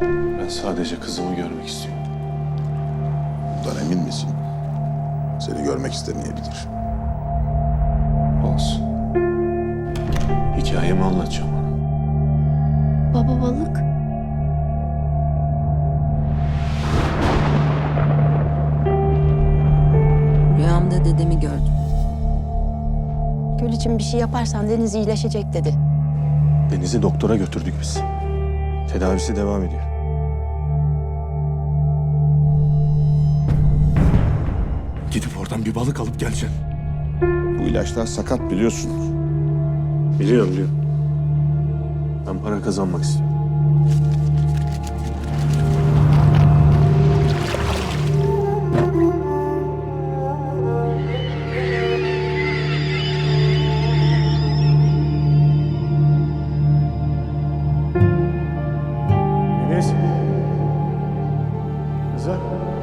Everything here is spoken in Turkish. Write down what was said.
Ben sadece kızımı görmek istiyorum. Bundan emin misin? Seni görmek istemeyebilir. Olsun. Hikayemi anlatacağım ona. Baba balık. Rüyamda dedemi gördüm. Gül için bir şey yaparsan Deniz iyileşecek dedi. Deniz'i doktora götürdük biz. Tedavisi devam ediyor. Gidip oradan bir balık alıp geleceksin. Bu ilaçlar sakat biliyorsunuz. Biliyorum biliyorum. Ben para kazanmak istiyorum. Deniz. Kızım.